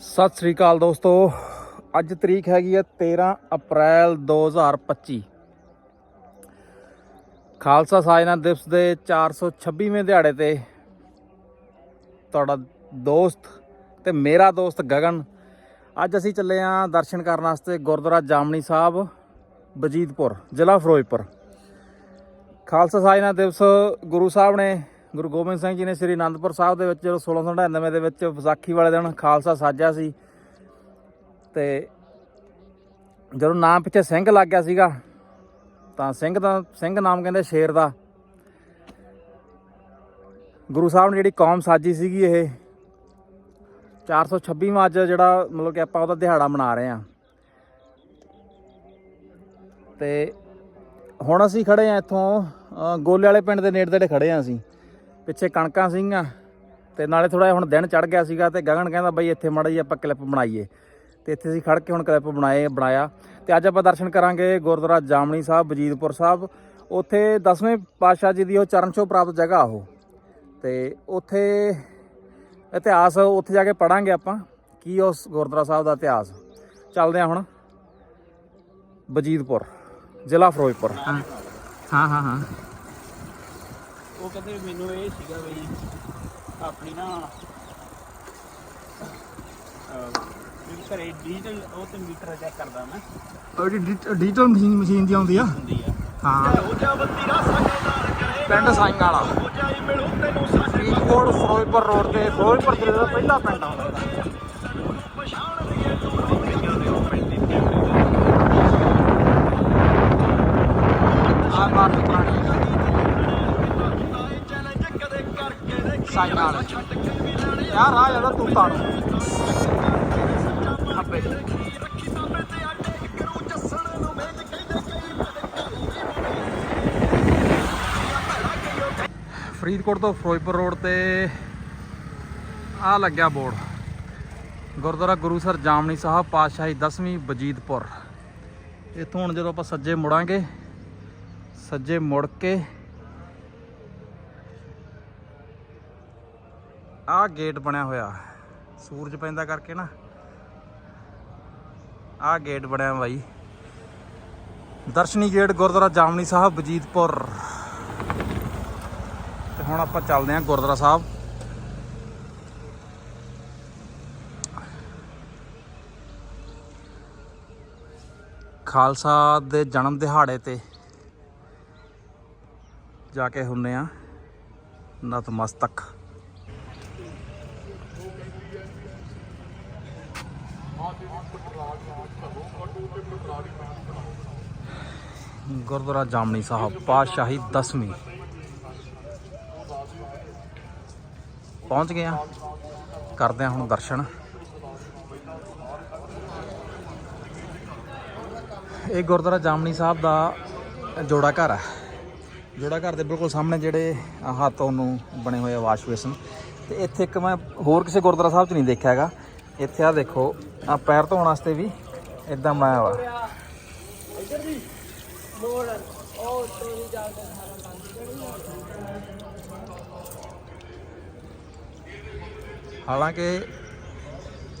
ਸਤਿ ਸ੍ਰੀ ਅਕਾਲ ਦੋਸਤੋ। ਅੱਜ ਤਰੀਕ ਹੈਗੀ ਹੈ 13 ਅਪ੍ਰੈਲ 2025 ਖਾਲਸਾ ਸਾਜਨਾ ਦਿਵਸ ਦੇ 426ਵੇਂ ਦਿਹਾੜੇ ਤੇ ਤੁਹਾਡਾ ਦੋਸਤ ਤੇ ਮੇਰਾ ਦੋਸਤ ਗਗਨ, ਅੱਜ ਅਸੀਂ ਚੱਲੇ ਆਂ ਦਰਸ਼ਨ ਕਰਨ ਵਾਸਤੇ ਗੁਰਦੁਆਰਾ ਜਾਮਣੀ ਸਾਹਿਬ, ਬਜੀਦਪੁਰ, ਜ਼ਿਲ੍ਹਾ ਫਿਰੋਜ਼ਪੁਰ। ਖਾਲਸਾ ਸਾਜਨਾ ਦਿਵਸ ਗੁਰੂ ਸਾਹਿਬ ਨੇ ਗੁਰੂ ਗੋਬਿੰਦ ਸਿੰਘ ਜੀ ਨੇ ਸ੍ਰੀ ਅਨੰਦਪੁਰ ਸਾਹਿਬ ਦੇ ਵਿੱਚ ਜਦੋਂ 1699 ਦੇ ਵਿੱਚ ਵਿਸਾਖੀ ਵਾਲੇ ਦਿਨ ਖਾਲਸਾ ਸਾਜਿਆ ਸੀ। ਤੇ ਜਦੋਂ ਨਾਮ ਪਿੱਛੇ ਸਿੰਘ ਲੱਗ ਗਿਆ ਸੀਗਾ, ਤਾਂ ਸਿੰਘ ਦਾ, ਸਿੰਘ ਨਾਮ ਕਹਿੰਦੇ ਸ਼ੇਰ ਦਾ। ਗੁਰੂ ਸਾਹਿਬ ਨੇ ਜਿਹੜੀ ਕੌਮ ਸਾਜੀ ਸੀਗੀ ਇਹ 426ਵਾਂ ਅੱਜ ਜਿਹੜਾ ਮਤਲਬ ਕਿ ਆਪਾਂ ਉਹਦਾ ਦਿਹਾੜਾ ਮਨਾ ਰਹੇ ਹਾਂ। ਤੇ ਹੁਣ ਅਸੀਂ ਖੜੇ ਆ ਇੱਥੋਂ ਗੋਲੇ ਵਾਲੇ ਪਿੰਡ ਦੇ ਨੇੜੇ ਤੇੜੇ ਖੜੇ ਆ ਅਸੀਂ। ਪਿੱਛੇ ਕਣਕਾਂ ਸੀਗੀਆਂ ਤੇ ਨਾਲੇ ਥੋੜਾ ਜਿਹਾ ਹੁਣ ਦਿਨ ਚੜ ਗਿਆ ਸੀਗਾ ਤੇ ਗਗਨ ਕਹਿੰਦਾ ਬਈ ਇੱਥੇ ਮੜਾ ਜੀ ਆਪਾਂ ਕਲਿੱਪ ਬਣਾਈਏ। ਤੇ ਇੱਥੇ ਅਸੀਂ ਖੜ ਕੇ ਹੁਣ ਕਲਿੱਪ ਬਣਾਏ, ਬਣਾਇਆ। ਤੇ ਅੱਜ ਆਪਾਂ ਦਰਸ਼ਨ ਕਰਾਂਗੇ ਗੁਰਦੁਆਰਾ ਜਾਮਣੀ ਸਾਹਿਬ ਬਜੀਦਪੁਰ ਸਾਹਿਬ। ਉੱਥੇ 10ਵੇਂ ਪਾਤਸ਼ਾਹ ਜੀ ਦੀ ਉਹ ਚਰਨ ਛੋਹ ਪ੍ਰਾਪਤ ਜਗ੍ਹਾ ਉਹ। ਤੇ ਉੱਥੇ ਇਤਿਹਾਸ ਉੱਥੇ ਜਾ ਕੇ ਪੜਾਂਗੇ ਆਪਾਂ, ਕੀ ਉਸ ਗੁਰਦੁਆਰਾ ਸਾਹਿਬ ਦਾ ਇਤਿਹਾਸ। ਚੱਲਦੇ ਆ ਹੁਣ ਬਜੀਦਪੁਰ ਜ਼ਿਲ੍ਹਾ ਫਿਰੋਜ਼ਪੁਰ। ਹਾਂ ਹਾਂ ਹਾਂ। ਉਹ ਕਹਿੰਦੇ ਮੈਨੂੰ ਇਹ ਸੀਗਾ ਬਈ ਆਪਣੀ ਨਾ ਅਹ, ਘਰੇ ਡਿਜੀਟਲ ਉਹ ਤੇ ਮੀਟਰ ਚੈੱਕ ਕਰਦਾ ਮੈਂ। ਉਹ ਡਿਜੀਟਲ ਮਸ਼ੀਨ ਮਸ਼ੀਨ ਦੀ ਆਉਂਦੀ ਆ? ਹੁੰਦੀ ਆ। ਹਾਂ। ਉਹ ਜਾ ਬੰਦੀ ਦਾ ਸਾਗਾਦਾਰ ਕਰੇ। ਪਿੰਡ ਸਾਈਂ ਵਾਲਾ। ਉਹ ਜਾਈ ਮਿਲੂ ਤੈਨੂੰ ਸਾਡੇ ਫਰੀਦਕੋਟ ਫਿਰੋਜ਼ਪੁਰ ਰੋਡ ਤੇ ਫਿਰੋਜ਼ਪੁਰ ਜ਼ਿਲ੍ਹੇ ਦਾ ਪਹਿਲਾ ਪਿੰਡ ਆਉਂਦਾ ਪਛਾਣ ਲਈਏ ਤੂੰ ਰੋਟੀਆਂ ਦੇ ਉਹ ਪੈਂਦੀ ਆ ਬਾਤ ਪੁਰਾਣੀ ਚੈਲੰਜ ਕਦੇ ਕਰਕੇ ਨਾਲ। ਯਾਰ ਆ ਜਾਂਦਾ ਤੂਤਾਂ ਨੂੰ ਅੱਬੇ ਫਰੀਦਕੋਟ ਤੋਂ ਫਿਰੋਜ਼ਪੁਰ ਰੋਡ ਤੇ ਆ ਲੱਗਿਆ ਬੋਰਡ। ਗੁਰਦੁਆਰਾ ਗੁਰੂ ਸਰ ਜਾਮਣੀ ਸਾਹਿਬ ਪਾਤਸ਼ਾਹੀ 10ਵੀਂ ਬਜੀਦਪੁਰ। ਇੱਥੋਂ ਹੁਣ ਜਦੋਂ ਆਪਾਂ ਸੱਜੇ ਮੁੜਾਂਗੇ, ਸੱਜੇ ਮੁੜ ਕੇ ਆਹ ਗੇਟ ਬਣਿਆ ਹੋਇਆ। ਸੂਰਜ ਪੈਂਦਾ ਕਰਕੇ ਨਾ। ਆਹ ਗੇਟ ਬਣਿਆ ਬਾਈ। ਦਰਸ਼ਨੀ ਗੇਟ ਗੁਰਦੁਆਰਾ ਜਾਮਨੀ ਸਾਹਿਬ, ਬਜੀਦਪੁਰ। ਤੇ ਹੁਣ ਆਪਾਂ ਚੱਲਦੇ ਹਾਂ ਗੁਰਦੁਆਰਾ ਸਾਹਿਬ। ਖਾਲਸਾ ਦੇ ਜਨਮ ਦਿਹਾੜੇ ਤੇ ਜਾ ਕੇ ਹੁੰਨੇ ਆ। ਨਤਮਸਤਕ। ਗੁਰਦੁਆਰਾ ਜਾਮਣੀ ਸਾਹਿਬ, ਪਾਤਸ਼ਾਹੀ 10ਵੀਂ ਪਹੁੰਚ ਗਏ ਆ। ਕਰਦੇ ਆ ਹੁਣ ਦਰਸ਼ਨ। ਇਹ ਗੁਰਦੁਆਰਾ ਜਾਮਣੀ ਸਾਹਿਬ ਦਾ ਜੋੜਾ ਘਰ ਹੈ ਜੋੜਾ ਘਰ ਦੇ ਬਿਲਕੁਲ ਸਾਹਮਣੇ ਜਿਹੜੇ ਹੱਥੋਂ ਨੂੰ ਬਣੇ ਹੋਏ ਵਾਸ਼ ਬੇਸਨ। ਤੇ ਇੱਥੇ ਇੱਕ ਮੈਂ ਹੋਰ ਕਿਸੇ ਗੁਰਦੁਆਰਾ ਸਾਹਿਬ 'ਚ ਨਹੀਂ ਦੇਖਿਆ ਹੈਗਾ। ਇੱਥੇ ਆ ਦੇਖੋ ਆ ਪੈਰ ਧੋਣ ਵਾਸਤੇ ਵੀ ਇਦਾਂ ਬਣਾਇਆ ਵਾ ਹਾਲਾਂਕਿ,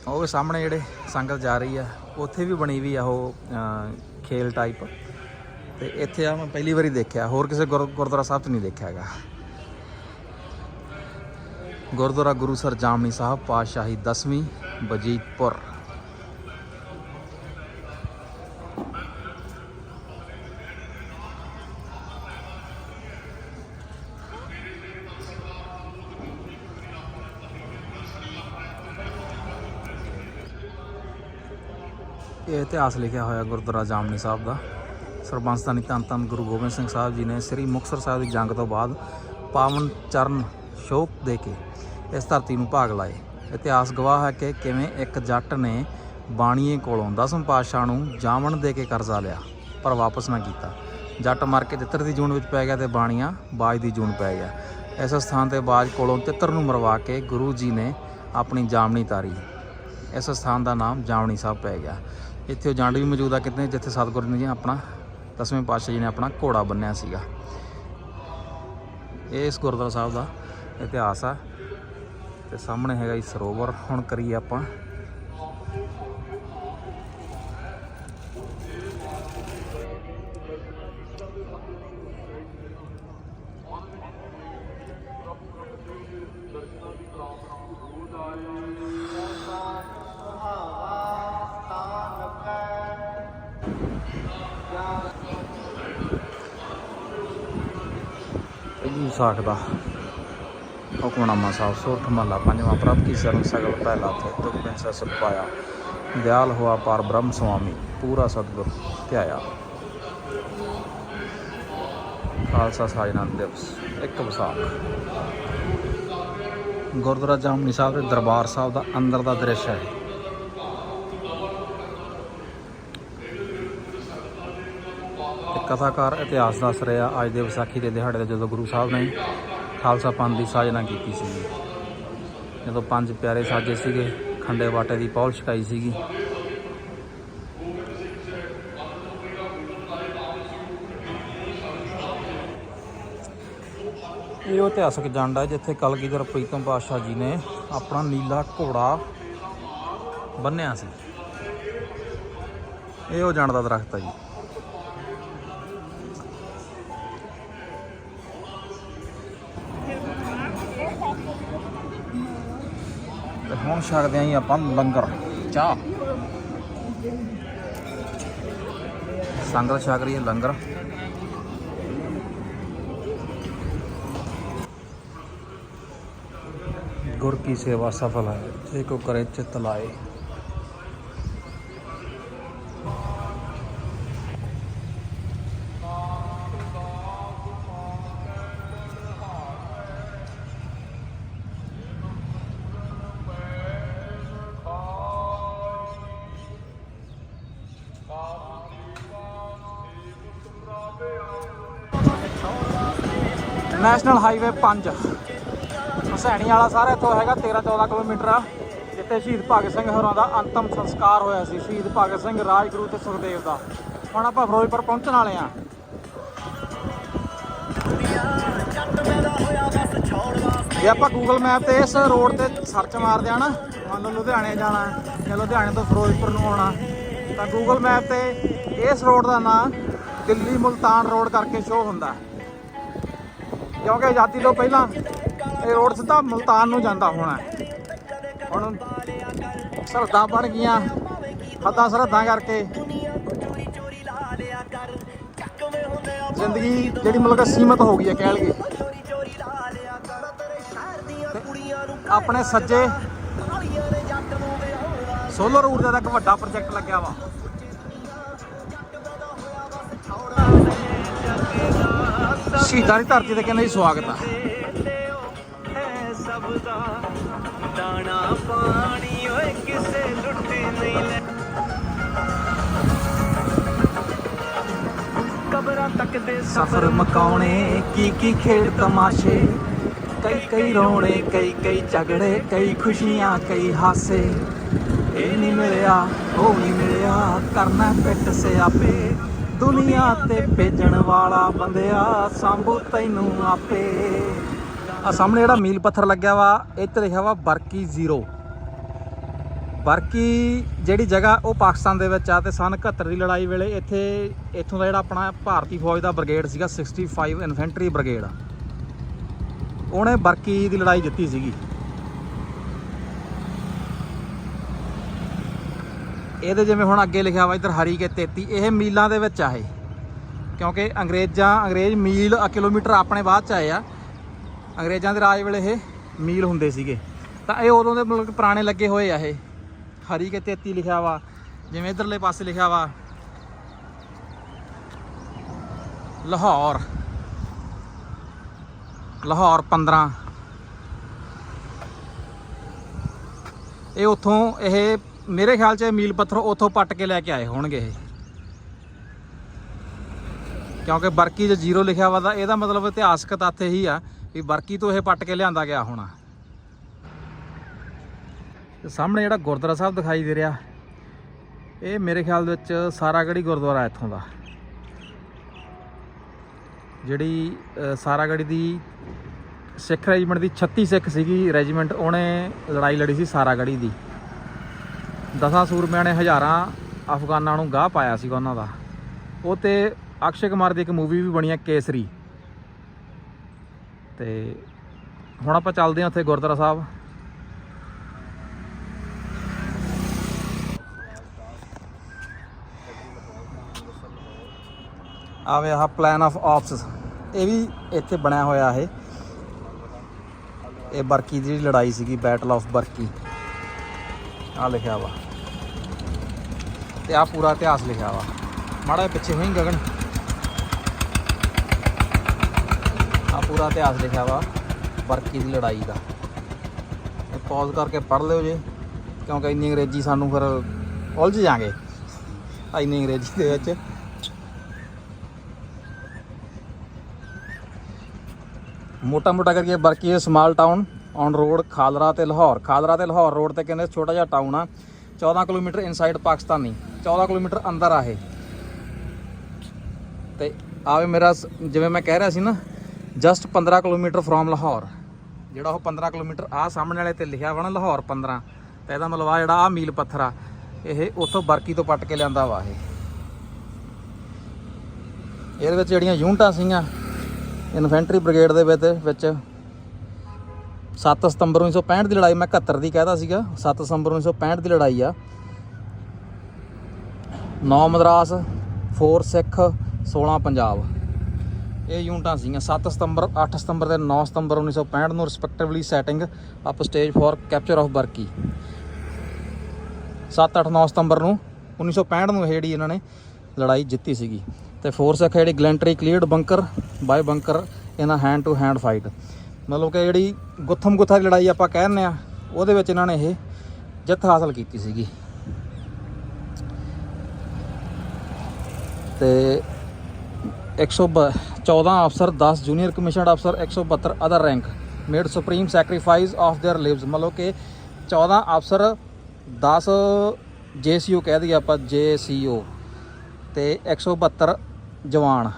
ਉਹ ਸਾਹਮਣੇ ਜਿਹੜੇ ਸੰਗਤ ਜਾ ਰਹੀ ਆ, ਉੱਥੇ ਵੀ ਬਣੀ ਵੀ ਆ ਉਹ ਖੇਲ ਟਾਈਪ ਤੇ ਇੱਥੇ ਆ ਮੈਂ ਪਹਿਲੀ ਵਾਰੀ ਦੇਖਿਆ, ਹੋਰ ਕਿਸੇ ਗੁਰ- ਗੁਰਦੁਆਰਾ ਸਾਹਿਬ 'ਚ ਨਹੀਂ ਦੇਖਿਆ ਹੈਗਾ। ਗੁਰਦੁਆਰਾ ਗੁਰੂ ਸਰ ਜਾਮਨੀ ਸਾਹਿਬ ਪਾਤਸ਼ਾਹੀ 10ਵੀਂ ਬਜੀਤਪੁਰ ਇਹ ਇਤਿਹਾਸ ਲਿਖਿਆ ਹੋਇਆ ਗੁਰਦੁਆਰਾ ਜਾਮਨੀ ਸਾਹਿਬ ਦਾ। ਸਰਬੰਸ ਸਰਬੰਸਤਾਨੀ ਧੰਨ ਧੰਨ ਗੁਰੂ ਗੋਬਿੰਦ ਸਿੰਘ ਸਾਹਿਬ ਜੀ ਨੇ ਸ੍ਰੀ ਮੁਕਤਸਰ ਸਾਹਿਬ ਦੀ ਜੰਗ ਤੋਂ ਬਾਅਦ ਪਾਵਨ ਚਰਨ ਸ਼ੋਕ ਦੇ ਕੇ ਇਸ ਧਰਤੀ ਨੂੰ ਭਾਗ ਲਾਏ। ਇਤਿਹਾਸ ਗਵਾਹ ਹੈ ਕਿ ਕਿਵੇਂ ਇੱਕ ਜੱਟ ਨੇ ਬਾਣੀਏ ਕੋਲੋਂ ਦਸਮ ਪਾਤਸ਼ਾਹ ਨੂੰ ਜਾਮਣ ਦੇ ਕੇ ਕਰਜ਼ਾ ਲਿਆ, ਪਰ ਵਾਪਸ ਨਾ ਕੀਤਾ। ਜੱਟ ਮਰ ਕੇ ਤਿੱਤਰ ਦੀ ਜੂਨ ਵਿੱਚ ਪੈ ਗਿਆ ਤੇ ਬਾਣੀਆਂ ਬਾਜ ਦੀ ਜੂਨ ਪੈ ਗਿਆ। ਇਸ ਸਥਾਨ ਤੇ ਬਾਜ ਕੋਲੋਂ ਤਿੱਤਰ ਨੂੰ ਮਰਵਾ ਕੇ ਗੁਰੂ ਜੀ ਨੇ ਆਪਣੀ ਜਾਮਣੀ ਤਾਰੀ। ਇਸ ਸਥਾਨ ਦਾ ਨਾਮ ਜਾਮਣੀ ਸਾਹਿਬ ਪੈ ਗਿਆ। ਇੱਥੇ ਉਹ ਜੰਡ ਵੀ ਮੌਜੂਦ ਆ ਕਿਤੇ ਜਿੱਥੇ ਸਤਗੁਰੂ ਨੇ ਜੀ ਆਪਣਾ ਦਸਵੇਂ ਪਾਤਸ਼ਾਹ ਜੀ ਨੇ ਆਪਣਾ ਘੋੜਾ ਬੰਨਿਆ ਸੀਗਾ। ਇਹ ਇਸ ਗੁਰਦੁਆਰਾ ਸਾਹਿਬ ਦਾ ਇਤਿਹਾਸ ਆ ਤੇ ਸਾਹਮਣੇ ਹੈਗਾ ਜੀ ਸਰੋਵਰ। ਹੁਣ ਕਰੀਏ ਆਪਾਂ। ਵਿਸਾਖ ਦਾ। ਹੁਕਮਨਾਮਾ ਸਾਹਿਬ, ਸੋਠ ਮਹੱਲਾ, ਪੰਜਵਾਂ ਪ੍ਰਭ ਕੀ ਸ਼ਰਨ ਸਗਲ ਪਹਿਲਾ ਥੇ ਤੁਕ ਬਿਨ ਸਸ ਪਾਇਆ। ਦਿਆਲ ਹੋਆ ਪਰ ਬ੍ਰਹਮ ਸੁਆਮੀ, ਪੂਰਾ ਸਤਿਗੁਰ ਧਿਆਇਆ। ਖਾਲਸਾ ਸਾਜਨਾ ਦਿਵਸ, ਇੱਕ ਵਿਸਾਖ। ਗੁਰਦੁਆਰਾ ਜਾਮਨੀ ਸਾਹਿਬ ਦੇ ਦਰਬਾਰ ਸਾਹਿਬ ਦਾ ਅੰਦਰ ਦਾ ਦ੍ਰਿਸ਼ ਹੈ। ਇਹ ਕਥਾਕਾਰ ਇਤਿਹਾਸ ਦੱਸ ਰਿਹਾ, ਅੱਜ ਦੇ ਵਿਸਾਖੀ ਦੇ ਦਿਹਾੜੇ ਤੇ ਜਦੋਂ ਗੁਰੂ ਸਾਹਿਬ ਨੇ ਖਾਲਸਾ ਪੰਥ ਦੀ ਸਾਜਨਾ ਕੀਤੀ ਸੀ ਜਦੋਂ ਪੰਜ ਪਿਆਰੇ ਸਾਜੇ ਸੀਗੇ, ਖੰਡੇ ਵਾਟੇ ਦੀ ਪੌਲ ਛਕਾਈ ਸੀਗੀ। ਇਹ ਉਹ ਇਤਿਹਾਸਕ ਜੰਡ ਹੈ ਜਿੱਥੇ ਕਲਗੀਧਰ ਪ੍ਰੀਤਮ ਪਾਤਸ਼ਾਹ ਜੀ ਨੇ ਆਪਣਾ ਨੀਲਾ ਘੋੜਾ ਬੰਨਿਆ ਸੀ। ਇਹ ਉਹ ਜੰਡ ਦਾ ਦਰਖਤ ਹੈ ਜੀ। ਹੁਣ ਛਕਦੇ ਆਂ ਜੀ ਆਪਾਂ ਲੰਗਰ, ਚਾਹ। ਸੰਗਤ ਛਕ ਰਹੀ ਹੈ ਲੰਗਰ। ਗੁਰ ਕੀ ਸੇਵਾ ਸਫਲ ਹੈ, ਜੇ ਕੋ ਕਰੇ ਚਿਤ ਲਾਏ। ਨੈਸ਼ਨਲ ਹਾਈਵੇ 5 ਹਸੈਣੀ ਵਾਲਾ ਸਾਰਾ ਇੱਥੋਂ ਹੈਗਾ 13 14 ਕਿਲੋਮੀਟਰ ਆ, ਜਿੱਥੇ ਸ਼ਹੀਦ ਭਗਤ ਸਿੰਘ ਹੋਰਾਂ ਦਾ ਅੰਤਮ ਸੰਸਕਾਰ ਹੋਇਆ ਸੀ, ਸ਼ਹੀਦ ਭਗਤ ਸਿੰਘ ਰਾਜਗੁਰੂ ਤੇ ਸੁਖਦੇਵ ਦਾ। ਹੁਣ ਆਪਾਂ ਫਿਰੋਜ਼ਪੁਰ ਪਹੁੰਚਣ ਵਾਲੇ ਆ ਜੇ ਆਪਾਂ ਗੂਗਲ ਮੈਪ ਤੇ ਇਸ ਰੋਡ ਤੇ ਸਰਚ ਮਾਰਦੇ ਆ ਨਾ, ਮੰਨ ਲਓ ਲੁਧਿਆਣੇ ਜਾਣਾ ਹੈ, ਜਾਂ ਲੁਧਿਆਣੇ ਤੋਂ ਫਿਰੋਜ਼ਪੁਰ ਨੂੰ ਆਉਣਾ, ਤਾਂ ਗੂਗਲ ਮੈਪ ਤੇ ਇਸ ਰੋਡ ਦਾ ਨਾਂ ਦਿੱਲੀ ਮੁਲਤਾਨ ਰੋਡ ਕਰਕੇ ਸ਼ੋ ਹੁੰਦਾ ਕਿਉਂਕਿ ਆਜ਼ਾਦੀ ਤੋਂ ਪਹਿਲਾਂ ਇਹ ਰੋਡ ਸਿੱਧਾ ਮੁਲਤਾਨ ਨੂੰ ਜਾਂਦਾ ਹੋਣਾ ਹੁਣ ਸਰਹੱਦਾਂ ਬਣ ਗਈਆਂ, ਹੱਦਾਂ ਸਰਹੱਦਾਂ ਕਰਕੇ। ਜ਼ਿੰਦਗੀ ਜਿਹੜੀ ਮਤਲਬ ਕਿ ਸੀਮਤ ਹੋ ਗਈ ਹੈ ਕਹਿ ਲਈਏ। ਆਪਣੇ ਸੱਜੇ ਸੋਲਰ ਊਰਜਾ ਦਾ ਇੱਕ ਵੱਡਾ ਪ੍ਰੋਜੈਕਟ ਲੱਗਿਆ ਵਾ। ਸ਼ਹੀਦਾਂ ਦੀ ਧਰਤੀ ਤੇ ਕਹਿੰਦੇ ਜੀ ਸਵਾਗਤ ਆ। ਦਾਣਾ ਪਾਣੀ ਓਏ ਕਿਸੇ ਲੁੱਟ ਨਹੀਂ ਲੈ ਕਬਰਾਂ ਤੱਕ ਦੇ ਸਫਰ ਮਕਾਉਣੇ, ਕੀ ਕੀ ਖੇਡ ਤਮਾਸ਼ੇ, ਕਈ ਕਈ ਰੋਣੇ, ਕਈ ਕਈ ਝਗੜੇ, ਕਈ ਖੁਸ਼ੀਆਂ, ਕਈ ਹਾਸੇ। ਇਹ ਨਹੀਂ ਮਿਲਿਆ, ਉਹ ਨਹੀਂ ਮਿਲਿਆ, ਕਰਨਾ ਪਿੱਟ ਸਿਆਪੇ। ਦੁਨੀਆ ਤੇ ਭੇਜਣ ਵਾਲਾ ਬੰਦਿਆ ਸੰਭੂ ਤੈਨੂੰ ਆਪੇ। ਆ ਸਾਹਮਣੇ ਜਿਹੜਾ ਮੀਲ ਪੱਥਰ ਲੱਗਿਆ ਵਾ ਇੱਥੇ ਲਿਖਿਆ ਵਾ ਬਰਕੀ ਜ਼ੀਰੋ। ਬਰਕੀ ਜਿਹੜੀ ਜਗ੍ਹਾ ਉਹ ਪਾਕਿਸਤਾਨ ਦੇ ਵਿੱਚ ਆ ਤੇ ਸਨ 71 ਦੀ ਲੜਾਈ ਵੇਲੇ ਇੱਥੇ, ਇੱਥੋਂ ਦਾ ਜਿਹੜਾ ਆਪਣਾ ਭਾਰਤੀ ਫੌਜ ਦਾ ਬ੍ਰਿਗੇਡ ਸੀਗਾ 65 ਇਨਫੈਂਟਰੀ ਬ੍ਰਿਗੇਡ ਉਹਨੇ ਬਰਕੀ ਦੀ ਲੜਾਈ ਜਿੱਤੀ ਸੀਗੀ। ਇਹਦੇ ਜਿਵੇਂ ਹੁਣ ਅੱਗੇ ਲਿਖਿਆ ਵਾ ਇੱਧਰ ਹਰੀ ਕੇ 33 ਇਹ ਮੀਲਾਂ ਦੇ ਵਿੱਚ ਆ ਇਹ। ਕਿਉਂਕਿ ਅੰਗਰੇਜ਼ਾਂ, ਅੰਗਰੇਜ਼ ਮੀਲ ਆ ਕਿਲੋਮੀਟਰ ਆਪਣੇ ਬਾਅਦ ਚ ਆਏ ਆ। ਅੰਗਰੇਜ਼ਾਂ ਦੇ ਰਾਜ ਵੇਲੇ ਇਹ ਮੀਲ ਹੁੰਦੇ ਸੀਗੇ। ਤਾਂ ਇਹ ਉਦੋਂ ਦੇ ਮਤਲਬ ਕਿ ਪੁਰਾਣੇ ਲੱਗੇ ਹੋਏ ਆ ਇਹ। ਹਰੀ ਕੇ 33 ਲਿਖਿਆ ਵਾ, ਜਿਵੇਂ ਇਧਰਲੇ ਪਾਸੇ ਲਿਖਿਆ ਵਾ, ਲਾਹੌਰ। ਲਾਹੌਰ 15 ਇਹ ਉਥੋਂ ਇਹ ਮੇਰੇ ਖਿਆਲ 'ਚ ਇਹ ਮੀਲ ਪੱਥਰ ਉੱਥੋਂ ਪੱਟ ਕੇ ਲੈ ਕੇ ਆਏ ਹੋਣਗੇ ਇਹ। ਕਿਉਂਕਿ ਬਰਕੀ 'ਚ ਜ਼ੀਰੋ ਲਿਖਿਆ ਵਾ ਤਾਂ ਇਹਦਾ ਮਤਲਬ ਇਤਿਹਾਸਕ ਤੱਥ ਇਹੀ ਆ ਵੀ ਬਰਕੀ ਤੋਂ ਇਹ ਪੱਟ ਕੇ ਲਿਆਂਦਾ ਗਿਆ ਹੋਣਾ। ਤੇ ਸਾਹਮਣੇ ਜਿਹੜਾ ਗੁਰਦੁਆਰਾ ਸਾਹਿਬ ਦਿਖਾਈ ਦੇ ਰਿਹਾ ਇਹ ਮੇਰੇ ਖਿਆਲ ਦੇ ਵਿੱਚ ਸਾਰਾਗੜੀ ਗੁਰਦੁਆਰਾ ਇੱਥੋਂ ਦਾ। ਜਿਹੜੀ ਅ, ਸਾਰਾਗੜੀ ਦੀ ਸਿੱਖ ਰੈਜੀਮੈਂਟ ਦੀ 36 ਸਿੱਖ ਸੀਗੀ ਰੈਜੀਮੈਂਟ ਉਹਨੇ ਲੜਾਈ ਲੜੀ ਸੀ ਸਾਰਾਗੜੀ ਦੀ। ਦਸਾਂ ਸੂਰਮਿਆਂ ਨੇ ਹਜ਼ਾਰਾਂ ਅਫਗਾਨਾਂ ਨੂੰ ਗਾਹ ਪਾਇਆ ਸੀਗਾ ਉਹਨਾਂ ਦਾ। ਉਹ ਤੇ ਅਕਸ਼ੇ ਕੁਮਾਰ ਦੀ ਇੱਕ ਮੂਵੀ ਵੀ ਬਣੀ ਹੈ ਕੇਸਰੀ। ਤੇ ਹੁਣ ਆਪਾਂ ਚੱਲਦੇ ਹਾਂ ਉੱਥੇ ਗੁਰਦੁਆਰਾ ਸਾਹਿਬ। ਆਵੇ ਆਹ ਪਲਾਨ ਆਫ ਆਫਸ ਇਹ ਵੀ ਇੱਥੇ ਬਣਿਆ ਹੋਇਆ ਇਹ। ਇਹ ਬਰਕੀ ਦੀ ਜਿਹੜੀ ਲੜਾਈ ਸੀਗੀ ਬੈਟਲ ਆਫ ਬਰਕੀ। ਆ ਲਿਖਿਆ ਵਾ। ਤੇ ਆ ਪੂਰਾ ਇਤਿਹਾਸ ਲਿਖਿਆ ਵਾ। ਮਾੜਾ ਜਿਹਾ ਪਿੱਛੇ ਹੋਈ ਗਗਨ? ਆ ਪੂਰਾ ਇਤਿਹਾਸ ਲਿਖਿਆ ਵਾ ਬਰਕੀ ਦੀ ਲੜਾਈ ਦਾ। ਇਹ ਪੌਜ਼ ਕਰਕੇ ਪੜ੍ਹ ਲਿਓ ਜੇ, ਕਿਉਂਕਿ ਇੰਨੀ ਅੰਗਰੇਜ਼ੀ ਸਾਨੂੰ ਫਿਰ ਉਲਝ ਜਾਾਂਗੇ। ਇੰਨੀ ਅੰਗਰੇਜ਼ੀ ਦੇ ਵਿੱਚ। ਮੋਟਾ ਮੋਟਾ ਕਰਕੇ Barki small town on road Khalra ਤੇ ਲਾਹੌਰ। ਖਾਲਰਾ ਤੇ ਲਾਹੌਰ ਰੋਡ ਤੇ ਕਹਿੰਦੇ ਛੋਟਾ ਜਿਹਾ ਟਾਊਨ ਆ। 14 ਕਿਲੋਮੀਟਰ ਇਨਸਾਈਡ ਪਾਕਿਸਤਾਨੀ। 14 ਕਿਲੋਮੀਟਰ ਅੰਦਰ ਆ ਇਹ। ਤੇ ਆਵੇ ਮੇਰਾ ਸ- ਜਿਵੇਂ ਮੈਂ ਕਹਿ ਰਿਹਾ ਸੀ ਨਾ ਜਸਟ 15 ਕਿਲੋਮੀਟਰ ਫਰੋਮ ਲਾਹੌਰ। ਜਿਹੜਾ ਉਹ 15 ਕਿਲੋਮੀਟਰ ਆ ਸਾਹਮਣੇ ਵਾਲੇ ਤੇ ਲਿਖਿਆ ਵਾ ਨਾ ਲਾਹੌਰ 15 ਤੇ ਇਹਦਾ ਮਤਲਬ ਆ ਜਿਹੜਾ ਆ ਮੀਲ ਪੱਥਰ ਆ, ਇਹ ਉਥੋਂ ਬਰਕੀ ਤੋਂ ਪੱਟ ਕੇ ਲਿਆਂਦਾ ਵਾ ਇਹ। ਇਹਦੇ ਵਿੱਚ ਜਿਹੜੀਆਂ ਯੂਨਿਟਾਂ ਸੀਗੀਆਂ ਇਨਫੈਂਟਰੀ ਬ੍ਰਿਗੇਡ ਦੇ ਵਿੱਚ ਵਿੱਚ 7 ਸਤੰਬਰ 1965 ਦੀ ਲੜਾਈ, ਮੈਂ 71 ਦੀ ਕਹਿਦਾ ਸੀਗਾ। 7 ਸਤੰਬਰ 1965 ਦੀ ਲੜਾਈ ਆ। 9 ਮਦਰਾਸ 4 ਸਿੱਖ 16 ਪੰਜਾਬ। ਇਹ ਯੂਨਿਟਾਂ ਸੀਗੀਆਂ। 7 ਸਤੰਬਰ 8 ਸਤੰਬਰ ਤੇ 9 ਸਤੰਬਰ 1965 ਨੂੰ respectively setting up stage for capture of Barki 7 8 9 ਸਤੰਬਰ ਨੂੰ 1965 ਨੂੰ ਜਿਹੜੀ ਇਹਨਾਂ ਨੇ ਲੜਾਈ ਜਿੱਤੀ ਸੀਗੀ। ਤੇ ਫੋਰਸ ਹੈ ਜਿਹੜੀ ਗਲੈਂਟਰੀ, ਕਲੀਅਰਡ ਬੰਕਰ ਬਾਈ ਬੰਕਰ, ਇਹਨਾਂ ਹੈਂਡ ਟੂ ਹੈਂਡ ਫਾਈਟ ਮਤਲਬ ਕਿ ਜਿਹੜੀ ਗੁੱਥਮ ਗੁੱਥਾ ਦੀ ਲੜਾਈ ਆਪਾਂ ਕਹਿੰਦੇ ਆ ਉਹਦੇ ਵਿੱਚ ਇਹਨਾਂ ਨੇ ਇਹ ਜਿੱਤ ਹਾਸਲ ਕੀਤੀ ਸੀਗੀ ਤੇ 114 ਅਫਸਰ 10 ਜੂਨੀਅਰ ਕਮਿਸ਼ਨਡ ਅਫਸਰ 172 other rank made supreme sacrifice of their lives ਮਤਲਬ ਕਿ 14 ਅਫਸਰ 10 ਜੇਸੀਓ ਕਹਿ ਦਈਏ ਆਪਾਂ ਜੇਸੀਓ ਤੇ 172 ਜਵਾਨ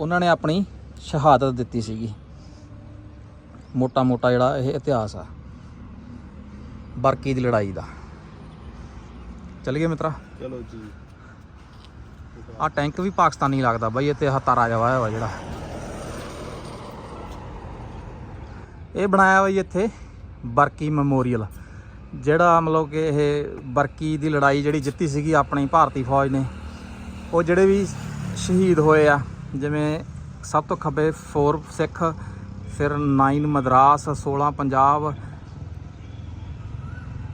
ਉਹਨਾਂ ਨੇ ਆਪਣੀ ਸ਼ਹਾਦਤ ਦਿੱਤੀ ਸੀਗੀ ਮੋਟਾ ਮੋਟਾ ਜਿਹੜਾ ਇਹ ਇਤਿਹਾਸ ਆ। ਬਰਕੀ ਦੀ ਲੜਾਈ ਦਾ। ਚੱਲੀਏ ਮਿੱਤਰਾ? ਚਲੋ ਜੀ। ਆ ਟੈਂਕ ਵੀ ਪਾਕਿਸਤਾਨੀ ਲੱਗਦਾ ਬਾਈ ਇਹ ਤੇ ਆਹ ਤਾਰਾ ਜਿਹਾ ਵਾਇਆ ਵਾ ਜਿਹੜਾ। ਇਹ ਬਣਾਇਆ ਬਾਈ ਇੱਥੇ ਬਰਕੀ ਮੈਮੋਰੀਅਲ ਜਿਹੜਾ ਮਤਲਬ ਕਿ ਇਹ ਬਰਕੀ ਦੀ ਲੜਾਈ ਜਿਹੜੀ ਜਿੱਤੀ ਸੀਗੀ ਆਪਣੀ ਭਾਰਤੀ ਫੌਜ ਨੇ ਉਹ ਜਿਹੜੇ ਵੀ ਸ਼ਹੀਦ ਹੋਏ ਆ ਜਿਵੇਂ ਸਭ ਤੋਂ ਖੱਬੇ 4 ਸਿੱਖ ਫਿਰ 9 ਮਦਰਾਸ 16 ਪੰਜਾਬ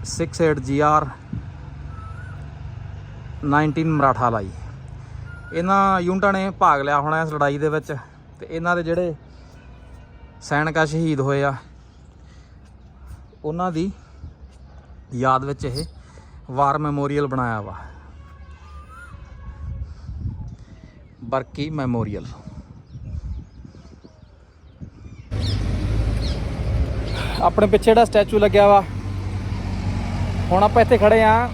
68 ਜੀਆਰ 19 ਮਰਾਠਾ ਲਾਈ। ਇਹਨਾਂ ਯੂਨਿਟਾਂ ਨੇ ਭਾਗ ਲਿਆ ਹੋਣਾ ਇਸ ਲੜਾਈ ਦੇ ਵਿੱਚ ਤੇ ਇਹਨਾਂ ਦੇ ਜਿਹੜੇ ਸੈਨਿਕ ਆ ਸ਼ਹੀਦ ਹੋਏ ਆ, ਉਹਨਾਂ ਦੀ ਯਾਦ ਵਿੱਚ ਇਹ ਵਾਰ ਮੈਮੋਰੀਅਲ ਬਣਾਇਆ ਵਾ। ਬਰਕੀ ਮੈਮੋਰੀਅਲ। ਆਪਣੇ ਪਿੱਛੇ ਜਿਹੜਾ ਸਟੈਚੂ ਲੱਗਿਆ ਵਾ। ਹੁਣ ਆਪਾਂ ਇੱਥੇ ਖੜੇ ਆ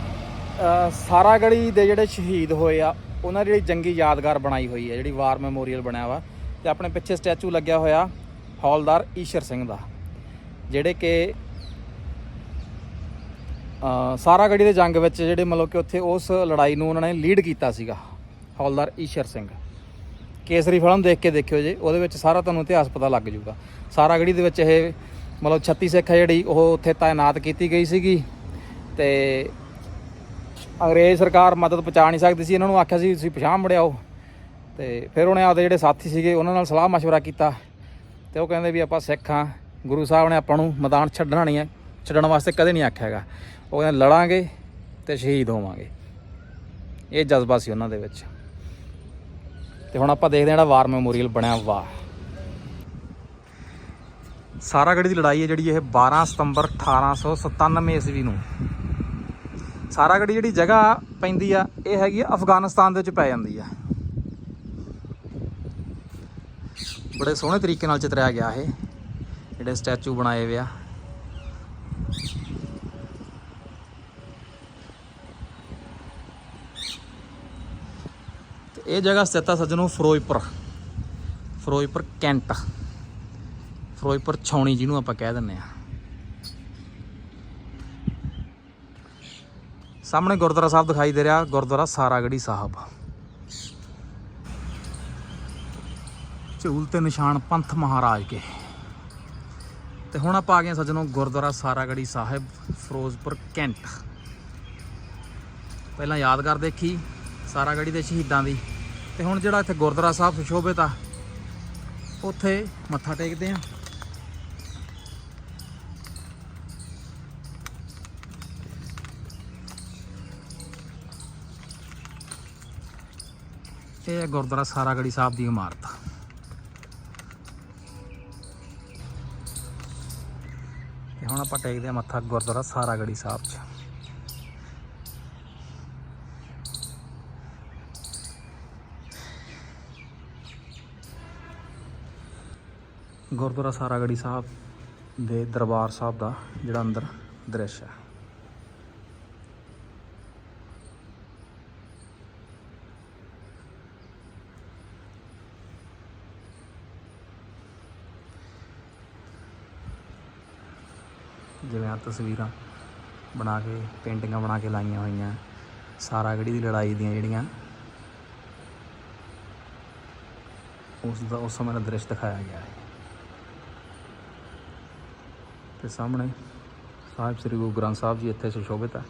ਸਾਰਾਗੜੀ ਦੇ ਜਿਹੜੇ ਸ਼ਹੀਦ ਹੋਏ ਆ ਉਹਨਾਂ ਦੀ ਜਿਹੜੀ ਜੰਗੀ ਯਾਦਗਾਰ ਬਣਾਈ ਹੋਈ ਹੈ ਜਿਹੜੀ ਵਾਰ ਮੈਮੋਰੀਅਲ ਬਣਿਆ ਵਾ। ਤੇ ਆਪਣੇ ਪਿੱਛੇ ਸਟੈਚੂ ਲੱਗਿਆ ਹੋਇਆ ਹੌਲਦਾਰ ਈਸ਼ਰ ਸਿੰਘ ਦਾ ਜਿਹੜੇ ਕਿ ਅ, ਸਾਰਾਗੜੀ ਦੇ ਜੰਗ ਵਿੱਚ ਜਿਹੜੇ ਮਤਲਬ ਕਿ ਉੱਥੇ ਉਸ ਲੜਾਈ ਨੂੰ ਉਹਨਾਂ ਨੇ ਲੀਡ ਕੀਤਾ ਸੀਗਾ ਹੌਲਦਾਰ ਈਸ਼ਰ ਸਿੰਘ। ਕੇਸਰੀ ਫਿਲਮ ਦੇਖ ਕੇ ਦੇਖਿਓ ਜੀ ਉਹਦੇ ਵਿੱਚ ਸਾਰਾ ਤੁਹਾਨੂੰ ਇਤਿਹਾਸ ਪਤਾ ਲੱਗ ਜਾਊਗਾ। ਸਾਰਾਗੜੀ ਦੇ ਵਿੱਚ ਇਹ ਮਤਲਬ 36 ਸਿੱਖ ਹੈ ਜਿਹੜੀ ਉਹ ਉੱਥੇ ਤਾਇਨਾਤ ਕੀਤੀ ਗਈ ਸੀਗੀ ਤੇ ਅੰਗਰੇਜ਼ ਸਰਕਾਰ ਮਦਦ ਪਹੁੰਚਾ ਨਹੀਂ ਸਕਦੀ ਸੀ ਇਹਨਾਂ ਨੂੰ ਆਖਿਆ ਸੀ ਤੁਸੀਂ ਪਛਾਣ ਮੁੜਿਆਓ ਤੇ ਫਿਰ ਉਹਨੇ ਆਪਦੇ ਜਿਹੜੇ ਸਾਥੀ ਸੀਗੇ ਉਹਨਾਂ ਨਾਲ ਸਲਾਹ مشورہ ਕੀਤਾ ਤੇ ਉਹ ਕਹਿੰਦੇ ਵੀ ਆਪਾਂ ਸਿੱਖ ਹਾਂ ਗੁਰੂ ਸਾਹਿਬ ਨੇ ਆਪਾਂ ਨੂੰ ਮੈਦਾਨ ਛੱਡਣਾ ਨਹੀਂ ਹੈ ਛੱਡਣ ਵਾਸਤੇ ਕਦੇ ਨਹੀਂ ਆਖਿਆ ਹੈਗਾ ਉਹ ਕਹਿੰਦੇ ਲੜਾਂਗੇ ਤੇ ਸ਼ਹੀਦ ਹੋਵਾਂਗੇ ਇਹ ਜਜ਼ਬਾ ਸੀ ਉਹਨਾਂ ਦੇ ਵਿੱਚ ਤੇ ਹੁਣ ਆਪਾਂ ਦੇਖਦੇ ਹਾਂ ਜਿਹੜਾ ਵਾਰ ਮੈਮੋਰੀਅਲ ਬਣਿਆ ਵਾਹ ਸਾਰਾਗੜ੍ਹੀ ਦੀ ਲੜਾਈ ਹੈ ਜਿਹੜੀ ਇਹ 12 ਸਤੰਬਰ 1897 ਈਸਵੀ ਨੂੰ। ਸਾਰਾਗੜ੍ਹੀ ਜਿਹੜੀ ਜਗ੍ਹਾ ਪੈਂਦੀ ਆ, ਇਹ ਹੈਗੀ ਆ ਅਫਗਾਨਿਸਤਾਨ ਦੇ ਵਿੱਚ ਪੈ ਜਾਂਦੀ ਆ। ਬੜੇ ਸੋਹਣੇ ਤਰੀਕੇ ਨਾਲ ਚਿਤਰਿਆ ਗਿਆ ਇਹ, ਜਿਹੜੇ ਸਟੈਚੂ ਬਣਾਏ ਹੋਏ ਆ। ਤੇ ਇਹ ਜਗ੍ਹਾ ਸਥਿਤ ਆ ਸੱਜਣੋ ਫਿਰੋਜ਼ਪੁਰ ਫਿਰੋਜ਼ਪੁਰ ਕੈਂਟ। ਫਿਰੋਜ਼ਪੁਰ ਛਾਉਣੀ ਜਿਹਨੂੰ ਆਪਾਂ ਕਹਿ ਦਿੰਨੇ ਆ ਸਾਹਮਣੇ ਗੁਰਦੁਆਰਾ ਸਾਹਿਬ ਦਿਖਾਈ ਦੇ ਰਿਹਾ, ਗੁਰਦੁਆਰਾ ਸਾਰਾਗੜੀ ਸਾਹਿਬ। ਝੂਲ ਤੇ ਨਿਸ਼ਾਨ ਪੰਥ ਮਹਾਰਾਜ ਕੇ। ਤੇ ਹੁਣ ਆਪਾਂ ਆ ਗਏ ਹਾਂ ਸੱਜਣੋ ਗੁਰਦੁਆਰਾ ਸਾਰਾਗੜੀ ਸਾਹਿਬ, ਫਿਰੋਜ਼ਪੁਰ, ਕੈਂਟ। ਪਹਿਲਾਂ ਯਾਦਗਾਰ ਦੇਖੀ, ਸਾਰਾਗੜੀ ਦੇ ਸ਼ਹੀਦਾਂ ਦੀ। ਤੇ ਹੁਣ ਜਿਹੜਾ ਇੱਥੇ ਗੁਰਦੁਆਰਾ ਸਾਹਿਬ ਸੁਸ਼ੋਭਿਤ ਆ, ਉੱਥੇ ਮੱਥਾ ਟੇਕਦੇ ਆ ਇਹ ਹੈ ਗੁਰਦੁਆਰਾ ਸਾਰਾਗੜੀ ਸਾਹਿਬ ਦੀ ਇਮਾਰਤ ਤੇ ਹੁਣ ਆਪਾਂ ਟੇਕਦੇ ਹਾਂ ਮੱਥਾ ਗੁਰਦੁਆਰਾ ਸਾਰਾਗੜੀ ਸਾਹਿਬ 'ਚ। ਗੁਰਦੁਆਰਾ ਸਾਰਾਗੜੀ ਸਾਹਿਬ ਦੇ ਦਰਬਾਰ ਸਾਹਿਬ ਦਾ ਜਿਹੜਾ ਅੰਦਰ ਦ੍ਰਿਸ਼ ਹੈ। ਜਿਵੇਂ ਆ ਤਸਵੀਰਾਂ ਬਣਾ ਕੇ, ਪੇਂਟਿੰਗਾਂ ਬਣਾ ਕੇ ਲਾਈਆਂ ਹੋਈਆਂ ਸਾਰਾਗੜੀ ਦੀ ਲੜਾਈ ਦੀਆਂ ਜਿਹੜੀਆਂ। ਉਸ ਦਾ, ਉਸ ਸਮੇਂ ਦਾ ਦ੍ਰਿਸ਼ ਦਿਖਾਇਆ ਗਿਆ ਹੈ। ਤੇ ਸਾਹਮਣੇ ਸਾਹਿਬ ਸ੍ਰੀ ਗੁਰੂ ਗ੍ਰੰਥ ਸਾਹਿਬ ਜੀ ਇੱਥੇ ਸੁਸ਼ੋਭਿਤ ਹੈ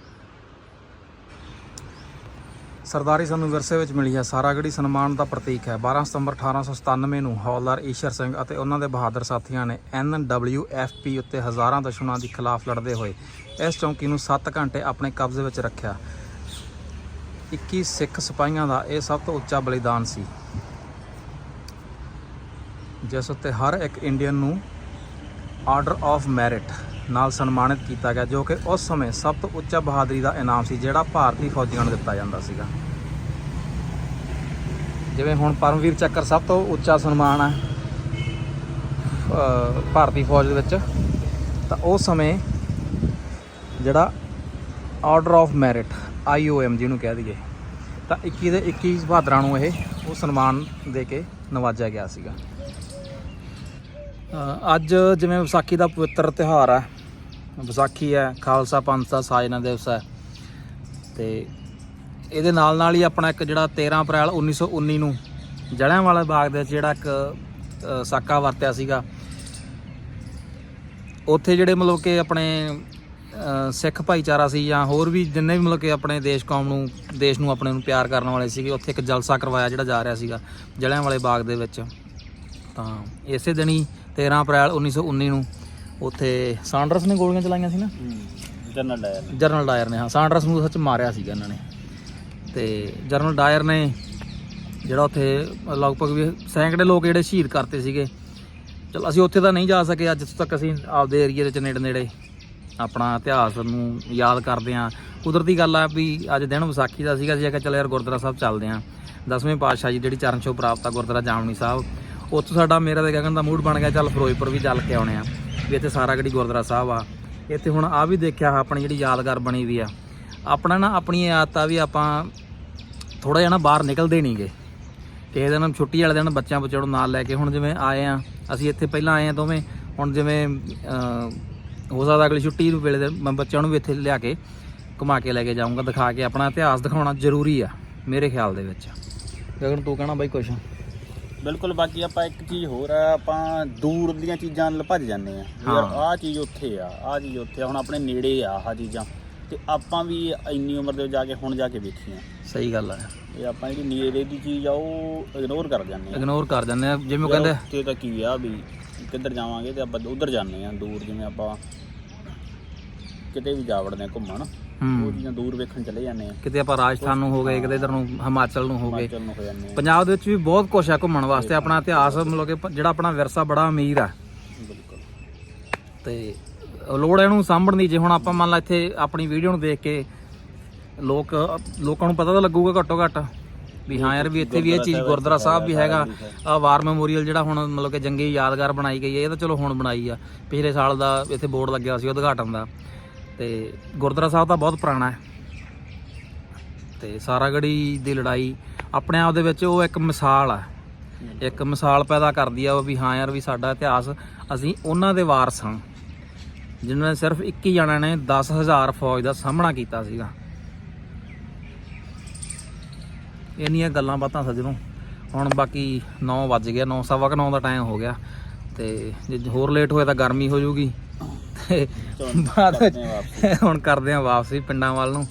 ਸਰਦਾਰੀ ਸਾਨੂੰ ਵਿਰਸੇ ਵਿੱਚ ਮਿਲੀ ਹੈ। ਸਾਰਾਗੜੀ ਸਨਮਾਨ ਦਾ ਪ੍ਰਤੀਕ ਹੈ। 12 ਸਤੰਬਰ 1897 ਨੂੰ ਹੌਲਦਾਰ ਈਸ਼ਰ ਸਿੰਘ ਅਤੇ ਉਹਨਾਂ ਦੇ ਬਹਾਦਰ ਸਾਥੀਆਂ ਨੇ ਐਨਡਬਲਯੂਐਫਪੀ ਉੱਤੇ ਹਜ਼ਾਰਾਂ ਦੁਸ਼ਮਣਾਂ ਦੇ ਖਿਲਾਫ ਲੜਦੇ ਹੋਏ ਇਸ ਚੌਂਕੀ ਨੂੰ 7 ਘੰਟੇ ਆਪਣੇ ਕਬਜ਼ੇ ਵਿੱਚ ਰੱਖਿਆ। 21 ਸਿੱਖ ਸਿਪਾਹੀਆਂ ਦਾ ਇਹ ਸਭ ਤੋਂ ਉੱਚਾ ਬਲੀਦਾਨ ਸੀ। ਜਿਸ ਉੱਤੇ ਹਰ ਇੱਕ ਇੰਡੀਅਨ ਨੂੰ ਆਰਡਰ ਆਫ ਮੈਰਿਟ ਨਾਲ ਸਨਮਾਨਿਤ ਕੀਤਾ ਗਿਆ, ਜੋ ਕਿ ਉਸ ਸਮੇਂ ਸਭ ਤੋਂ ਉੱਚਾ ਬਹਾਦਰੀ ਦਾ ਇਨਾਮ ਸੀ, ਜਿਹੜਾ ਭਾਰਤੀ ਫੌਜੀਆਂ ਨੂੰ ਦਿੱਤਾ ਜਾਂਦਾ ਸੀਗਾ। ਜਿਵੇਂ ਹੁਣ ਪਰਮਵੀਰ ਚੱਕਰ ਸਭ ਤੋਂ ਉੱਚਾ ਸਨਮਾਨ ਹੈ ਭਾਰਤੀ ਫੌਜ ਦੇ ਵਿੱਚ। ਤਾਂ ਉਸ ਸਮੇਂ ਜਿਹੜਾ ਆਰਡਰ ਆਫ ਮੈਰਿਟ ਆਈਓਐਮ ਜਿਹਨੂੰ ਕਹਿ ਦਈਏ, ਤਾਂ 21 ਦੇ 21 ਬਹਾਦਰਾਂ ਨੂੰ ਇਹ, ਉਹ ਸਨਮਾਨ ਦੇ ਕੇ ਨਵਾਜਿਆ ਗਿਆ ਸੀਗਾ। ਅੱਜ ਜਿਵੇਂ ਵਿਸਾਖੀ ਦਾ ਪਵਿੱਤਰ ਤਿਉਹਾਰ ਹੈ ਵਿਸਾਖੀ ਹੈ, ਖਾਲਸਾ ਪੰਥ ਦਾ ਸਾਜਨਾ ਦਿਵਸ ਹੈ, ਤੇ ਇਹਦੇ ਨਾਲ ਨਾਲ ਹੀ ਆਪਣਾ ਇੱਕ ਜਿਹੜਾ 13 ਅਪ੍ਰੈਲ 1919 ਨੂੰ ਜਲਿਆਂਵਾਲਾ ਬਾਗ ਦੇ ਵਿੱਚ ਜਿਹੜਾ ਇੱਕ ਸਾਕਾ ਵਰਤਿਆ ਸੀਗਾ। ਉੱਥੇ ਜਿਹੜੇ ਮਤਲਬ ਕਿ ਆਪਣੇ ਸਿੱਖ ਭਾਈਚਾਰਾ ਸੀ ਜਾਂ ਹੋਰ ਵੀ ਜਿੰਨੇ ਵੀ ਮਤਲਬ ਕਿ ਆਪਣੇ ਦੇਸ਼ ਕੌਮ ਨੂੰ ਦੇਸ਼ ਨੂੰ ਆਪਣੇ ਨੂੰ ਪਿਆਰ ਕਰਨ ਵਾਲੇ ਸੀਗੇ ਉੱਥੇ ਇੱਕ ਜਲਸਾ ਕਰਵਾਇਆ ਜਿਹੜਾ ਜਾ ਰਿਹਾ ਸੀਗਾ ਜਲਿਆਂਵਾਲੇ ਬਾਗ ਦੇ ਵਿੱਚ। ਤਾਂ ਇਸੇ ਦਿਨ ਹੀ 13 ਅਪ੍ਰੈਲ 1919 ਨੂੰ ਉੱਥੇ ਸਾਂਡਰਸ ਨੇ ਗੋਲੀਆਂ ਚਲਾਈਆਂ ਸੀ ਨਾ? ਜਨਰਲ ਡਾਇਰ ਜਰਨਲ ਡਾਇਰ ਨੇ ਹਾਂ ਸਾਂਡਰਸ ਨੂੰ ਸੱਚ ਮਾਰਿਆ ਸੀਗਾ ਇਹਨਾਂ ਨੇ। ਤੇ ਜਰਨਲ ਡਾਇਰ ਨੇ ਜਿਹੜਾ ਉੱਥੇ ਲਗਭਗ ਵੀ ਸੈਂਕੜੇ ਲੋਕ ਜਿਹੜੇ ਸ਼ਹੀਦ ਕਰਤੇ ਸੀਗੇ। ਚਲ ਅਸੀਂ ਉੱਥੇ ਤਾਂ ਨਹੀਂ ਜਾ ਸਕੇ, ਅੱਜ ਤੱਕ ਅਸੀਂ ਆਪਦੇ ਏਰੀਏ ਦੇ ਚ ਨੇੜੇ ਨੇੜੇ ਆਪਣਾ ਇਤਿਹਾਸ ਨੂੰ ਯਾਦ ਕਰਦੇ ਆਂ ਕੁਦਰਤੀ ਗੱਲ ਆ ਵੀ ਅੱਜ ਦਿਨ ਵਿਸਾਖੀ ਦਾ ਸੀਗਾ, ਅਸੀਂ ਆਖਿਆ ਚੱਲ ਯਾਰ ਗੁਰਦੁਆਰਾ ਸਾਹਿਬ ਚੱਲਦੇ ਆਂ ਦਸਵੇਂ ਪਾਤਸ਼ਾਹ ਜੀ ਜਿਹੜੀ ਚਰਨ ਛੋਹ ਪ੍ਰਾਪਤ ਆ ਗੁਰਦੁਆਰਾ ਜਾਮਣੀ ਸਾਹਿਬ, ਉੱਥੋਂ ਸਾਡਾ ਮੇਰਾ ਤੇ ਗਗਨ ਦਾ ਮੂਡ ਬਣ ਗਿਆ, ਚੱਲ ਫਿਰੋਜ਼ਪੁਰ ਵੀ ਚੱਲ ਕੇ ਆਉਣੇ ਆ ਵੀ ਇੱਥੇ ਸਾਰਾ ਸਾਰਾਗੜੀ ਗੁਰਦੁਆਰਾ ਸਾਹਿਬ ਆ। ਇੱਥੇ ਹੁਣ ਆ ਵੀ ਦੇਖਿਆ, ਆਪਣੀ ਜਿਹੜੀ ਯਾਦਗਾਰ ਬਣੀ ਵੀ ਆ। ਆਪਣਾ ਨਾ ਆਪਣੀ ਇਹ ਆਦਤ ਆ ਵੀ ਆਪਾਂ ਥੋੜਾ ਜਿਹਾ ਨਾ ਬਾਹਰ ਨਿਕਲਦੇ ਨਹੀਂਗੇ ਕਿਸੇ ਦਿਨ ਛੁੱਟੀ ਵਾਲੇ ਦਿਨ ਬੱਚਿਆਂ ਬੱਚਿਆਂ ਨੂੰ ਨਾਲ ਲੈ ਕੇ ਹੁਣ ਜਿਵੇਂ ਆਏ ਆ ਅਸੀਂ ਇੱਥੇ ਪਹਿਲਾਂ ਆਏ ਆ ਦੋਵੇਂ ਹੁਣ ਜਿਵੇਂ ਹੋ ਸਕਦਾ ਅਗਲੀ ਛੁੱਟੀ ਨੂੰ ਵੇਲੇ ਮੈਂ ਬੱਚਿਆਂ ਨੂੰ ਵੀ ਇੱਥੇ ਲਿਆ ਕੇ ਘੁਮਾ ਕੇ ਲੈ ਕੇ ਜਾਊਂਗਾ ਦਿਖਾ ਕੇ ਆਪਣਾ ਇਤਿਹਾਸ ਦਿਖਾਉਣਾ ਜ਼ਰੂਰੀ ਆ ਮੇਰੇ ਖਿਆਲ ਦੇ ਵਿੱਚ। ਗਗਨ ਤੂੰ ਕਹਿਣਾ ਬਾਈ ਕੁਛ। ਬਿਲਕੁਲ ਬਾਕੀ ਆਪਾਂ ਇੱਕ ਚੀਜ਼ ਹੋਰ ਆ ਆਪਾਂ ਦੂਰ ਦੀਆਂ ਚੀਜ਼ਾਂ ਨਾਲ ਭੱਜ ਜਾਂਦੇ ਆ। ਯਾਰ। ਆਹ ਚੀਜ਼ ਉੱਥੇ ਆ ਆਹ ਚੀਜ਼ ਉੱਥੇ ਆ ਹੁਣ ਆਪਣੇ ਨੇੜੇ ਆ ਆਹ ਚੀਜ਼ਾਂ। ਤੇ ਆਪਾਂ ਵੀ ਇੰਨੀ ਉਮਰ ਦੇ ਵਿੱਚ ਜਾ ਕੇ ਹੁਣ ਜਾ ਕੇ ਵੇਖੀਆਂ ਸਹੀ ਗੱਲ ਆ। ਇਹ ਆਪਾਂ ਜਿਹੜੀ ਨੇੜੇ ਦੀ ਚੀਜ਼ ਆ ਉਹ ਇਗਨੋਰ ਕਰ ਜਾਂਦੇ ਆ। ਇਗਨੋਰ ਕਰ ਜਾਂਦੇ ਆ ਜਿਵੇਂ ਉਹ ਕਹਿੰਦੇ ਉੱਥੇ ਤਾਂ ਕੀ ਆ ਵੀ ਕਿੱਧਰ ਜਾਵਾਂਗੇ ਤੇ ਆਪਾਂ ਉਧਰ ਜਾਂਦੇ ਆ ਦੂਰ ਜਿਵੇਂ ਆਪਾਂ ਕਿਤੇ ਵੀ ਜਾ ਵੜਦੇ ਆ ਘੁੰਮਣ ਉਹ ਹੂੰ ਚੀਜ਼ਾਂ ਦੂਰ ਵੇਖਣ ਚਲੇ ਜਾਂਦੇ ਆ। ਕਿਤੇ ਆਪਾਂ ਰਾਜਸਥਾਨ ਨੂੰ ਹੋ ਗਏ ਕਿਤੇ ਇਧਰ ਨੂੰ ਹਿਮਾਚਲ ਨੂੰ ਹੋ ਗਏ। ਹਿਮਾਚਲ ਨੂੰ ਹੋ ਜਾਂਦੇ ਆ। ਪੰਜਾਬ ਦੇ ਵਿੱਚ ਵੀ ਬਹੁਤ ਕੁਝ ਆ ਘੁੰਮਣ ਵਾਸਤੇ ਆਪਣਾ ਇਤਿਹਾਸ ਮਤਲਬ ਕਿ ਪ- ਜਿਹੜਾ ਆਪਣਾ ਵਿਰਸਾ ਬੜਾ ਅਮੀਰ ਆ। ਬਿਲਕੁਲ। ਤੇ ਲੋੜ ਹੈ ਇਹਨੂੰ ਸਾਂਭਣ ਦੀ ਜੇ ਹੁਣ ਆਪਾਂ ਮੰਨ ਲਾ ਇੱਥੇ ਆਪਣੀ ਵੀਡੀਓ ਨੂੰ ਦੇਖ ਕੇ ਲੋਕ ਲੋਕਾਂ ਨੂੰ ਪਤਾ ਤਾਂ ਲੱਗੂਗਾ ਘੱਟੋ ਘੱਟ ਵੀ ਹਾਂ ਯਾਰ ਵੀ ਇੱਥੇ ਵੀ ਇਹ ਚੀਜ਼ ਗੁਰਦੁਆਰਾ ਸਾਹਿਬ ਵੀ ਹੈਗਾ। ਆ ਵਾਰ ਮੈਮੋਰੀਅਲ ਜਿਹੜਾ ਹੁਣ ਮਤਲਬ ਕਿ ਜੰਗੀ ਯਾਦਗਾਰ ਬਣਾਈ ਗਈ ਹੈ ਇਹ ਤਾਂ ਚਲੋ ਹੁਣ ਬਣਾਈ ਆ। ਪਿਛਲੇ ਸਾਲ ਦਾ ਇੱਥੇ ਬੋਰਡ ਲੱਗਿਆ ਸੀ ਉਦਘਾਟਨ ਦਾ। ਤੇ ਗੁਰਦੁਆਰਾ ਸਾਹਿਬ ਤਾਂ ਬਹੁਤ ਪੁਰਾਣਾ ਹੈ। ਤੇ ਸਾਰਾਗੜੀ ਦੀ ਲੜਾਈ ਆਪਣੇ ਆਪ ਦੇ ਵਿੱਚ ਉਹ ਇੱਕ ਮਿਸਾਲ ਆ। ਇੱਕ ਮਿਸਾਲ ਪੈਦਾ ਕਰਦੀ ਆ ਉਹ ਵੀ ਹਾਂ ਯਾਰ ਵੀ ਸਾਡਾ ਇਤਿਹਾਸ ਅਸੀਂ ਉਹਨਾਂ ਦੇ ਵਾਰਸ ਹਾਂ। ਜਿਨ੍ਹਾਂ ਨੇ ਸਿਰਫ 21 ਜਣਿਆਂ ਨੇ 10000 ਫੌਜ ਦਾ ਸਾਹਮਣਾ ਕੀਤਾ ਸੀਗਾ। ਇੰਨੀਆਂ ਗੱਲਾਂ ਬਾਤਾਂ ਸੱਜਣੋ। ਹੁਣ ਬਾਕੀ 9 ਵੱਜ ਗਿਆ 9 ਸਵਾ ਕੁ 9 ਦਾ ਟਾਈਮ ਹੋ ਗਿਆ। ਤੇ ਜੇ ਹੋਰ ਲੇਟ ਹੋਇਆ ਤਾਂ ਗਰਮੀ ਹੋ ਜਾਊਗੀ। ਤੇ ਬਾਅਦ ਹੁਣ ਕਰਦੇ ਆ ਵਾਪਸੀ ਪਿੰਡਾਂ ਵੱਲ ਨੂੰ।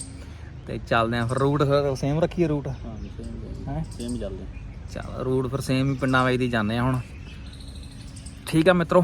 ਤੇ ਚੱਲਦੇ ਆ ਫਿਰ ਰੂਟ ਫਿਰ ਸੇਮ ਰੱਖੀਏ ਰੂਟ ਹਾਂ ਸੇਮ ਚੱਲਦੇ। ਚੱਲ ਰੂਟ ਫਿਰ ਸੇਮ ਹੀ ਪਿੰਡਾਂ ਵਿੱਚ ਦੀ ਜਾਂਦੇ ਆ ਹੁਣ। ਠੀਕ ਆ ਮਿੱਤਰੋ।